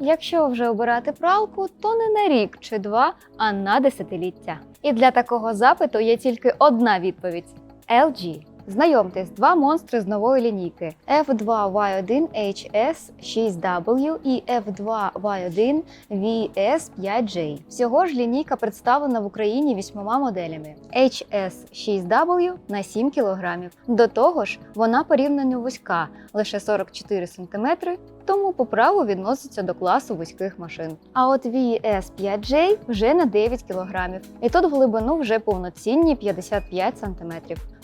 Якщо вже обирати пралку, то не на рік чи два, а на десятиліття. І для такого запиту є тільки одна відповідь: LG. Знайомтесь, два монстри з нової лінійки F2Y1HS6W і F2Y1 VS5J. Всього ж лінійка представлена в Україні вісьмома моделями HS6W на 7 кг. До того ж, вона порівняно вузька, лише 44 см, тому по праву відноситься до класу вузьких машин. А от VS5J вже на 9 кг, і тут в глибину вже повноцінні 55 см.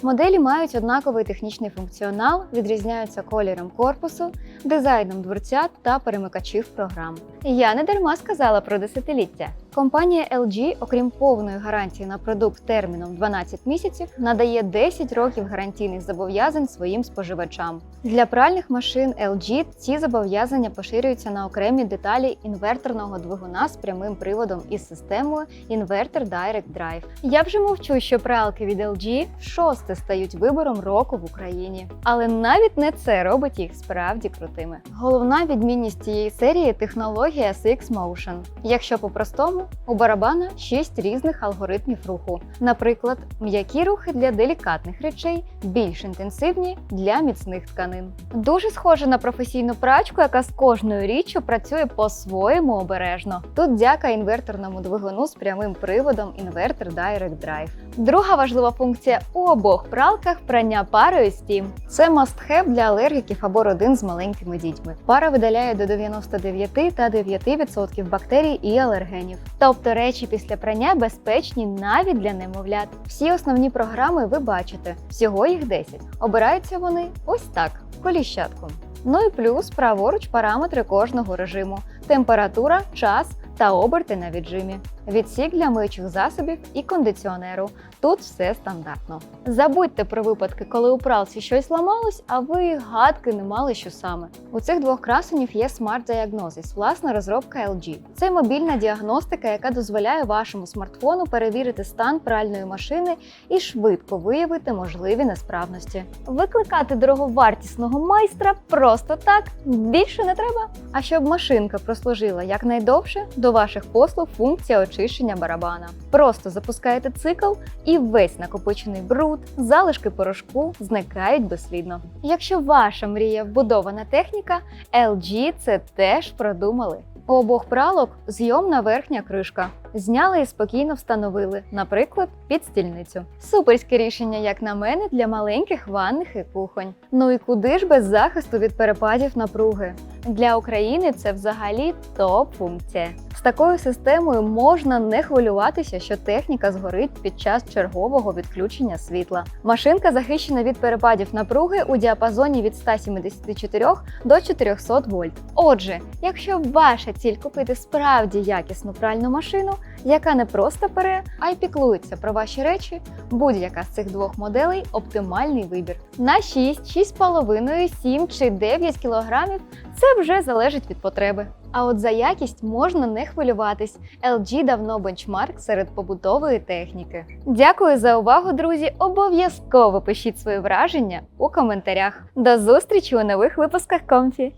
Моделі мають однаковий технічний функціонал, відрізняються кольором корпусу, дизайном дверцят та перемикачів програм. Я не дарма сказала про десятиліття. Компанія LG, окрім повної гарантії на продукт терміном 12 місяців, надає 10 років гарантійних зобов'язань своїм споживачам. Для пральних машин LG ці зобов'язання поширюються на окремі деталі інверторного двигуна з прямим приводом із системою Inverter Direct Drive. Я вже мовчу, що пралки від LG шосте стають вибором року в Україні. Але навіть не це робить їх справді крутими. Головна відмінність цієї серії технологія SX Motion. Якщо по-простому, у барабана 6 різних алгоритмів руху. Наприклад, м'які рухи для делікатних речей, більш інтенсивні для міцних тканин. Дуже схоже на професійну прачку, яка з кожною річчю працює по-своєму обережно. Тут дяка інверторному двигуну з прямим приводом інвертор Direct Drive. Друга важлива функція у обох пралках прання парою Steam. Це must-have для алергіків або родин з маленькими дітьми. Пара видаляє до 99 та 9% бактерій і алергенів. Тобто речі після прання безпечні навіть для немовлят. Всі основні програми ви бачите, всього їх 10. Обираються вони ось так, коліщатком. Ну і плюс праворуч параметри кожного режиму: температура, час та оберти на віджимі. Відсік для миючих засобів і кондиціонеру. Тут все стандартно. Забудьте про випадки, коли у пралці щось ламалось, а ви гадки не мали, що саме. У цих двох красенів є Smart Diagnosis, власна розробка LG. Це мобільна діагностика, яка дозволяє вашому смартфону перевірити стан пральної машини і швидко виявити можливі несправності. Викликати дороговартісного майстра просто так більше не треба. А щоб машинка прослужила якнайдовше, до ваших послуг функція очищення барабана. Просто запускаєте цикл і весь накопичений бруд, залишки порошку зникають безслідно. Якщо ваша мрія вбудована техніка, LG це теж продумали. У обох пралок зйомна верхня кришка. Зняли і спокійно встановили, наприклад, під стільницю. Суперське рішення, як на мене, для маленьких ванних і кухонь. Ну і куди ж без захисту від перепадів напруги? Для України це взагалі топ-функція. З такою системою можна не хвилюватися, що техніка згорить під час чергового відключення світла. Машинка захищена від перепадів напруги у діапазоні від 174 до 400 вольт. Отже, якщо ваша ціль купити справді якісну пральну машину, яка не просто пере, а й піклується про ваші речі, будь-яка з цих двох моделей оптимальний вибір. На 6, 6,5, 7 чи 9 кілограмів це вже залежить від потреби. А от за якість можна не хвилюватись. LG давно бенчмарк серед побутової техніки. Дякую за увагу, друзі! Обов'язково пишіть свої враження у коментарях. До зустрічі у нових випусках Комфі!